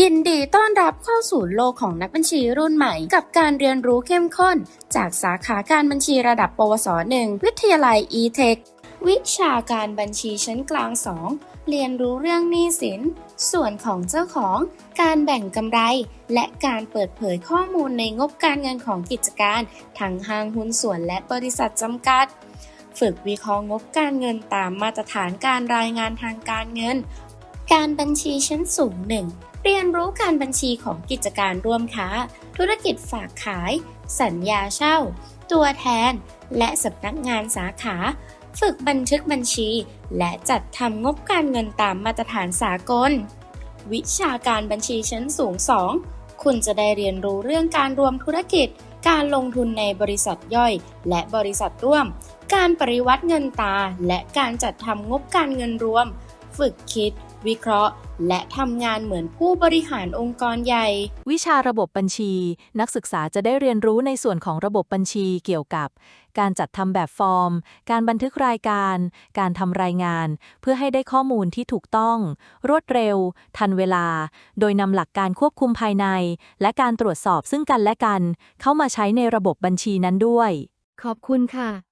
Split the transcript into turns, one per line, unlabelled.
ยินดีต้อนรับเข้าสู่โลกของนักบัญชีรุ่นใหม่ กับการเรียนรู้เข้มข้น จากสาขาการบัญชีระดับปวส1วิทยาลัย e-tech วิชาการบัญชีชั้นกลาง 2 เรียนรู้เรื่องหนี้สิน ส่วนของเจ้าของ การแบ่งกำไร และการเปิดเผยข้อมูลในงบการเงินของกิจการ ทั้งห้างหุ้นส่วนและบริษัทจำกัด ฝึกวิเคราะห์งบการเงินตามมาตรฐานการรายงานทางการเงิน การบัญชีชั้นสูง1เรียนรู้การบัญชีของกิจการร่วมค้า ธุรกิจฝากขาย สัญญาเช่า ตัวแทน และสำนักงานสาขา ฝึกบันทึกบัญชี และจัดทำงบการเงินตามมาตรฐานสากล วิชาการบัญชีชั้นสูง 2 คุณจะได้เรียนรู้เรื่องการรวมธุรกิจ การลงทุนในบริษัทย่อย และบริษัทร่วม การปริวัติเงินตา และการจัดทำงบการเงินรวม ฝึกคิด วิเคราะห์ และทำงานเหมือนผู้บริหารองค์กรใหญ่
วิชาระบบบัญชี นักศึกษาจะได้เรียนรู้ในส่วนของระบบบัญชีเกี่ยวกับ การจัดทำแบบฟอร์ม การบันทึกรายการ การทำรายงาน เพื่อให้ได้ข้อมูลที่ถูกต้อง รวดเร็ว ทันเวลา โดยนำหลักการควบคุมภายใน และการตรวจสอบซึ่งกันและกัน เข้ามาใช้ในระบบบัญชีนั้นด้วย
ขอบคุณค่ะ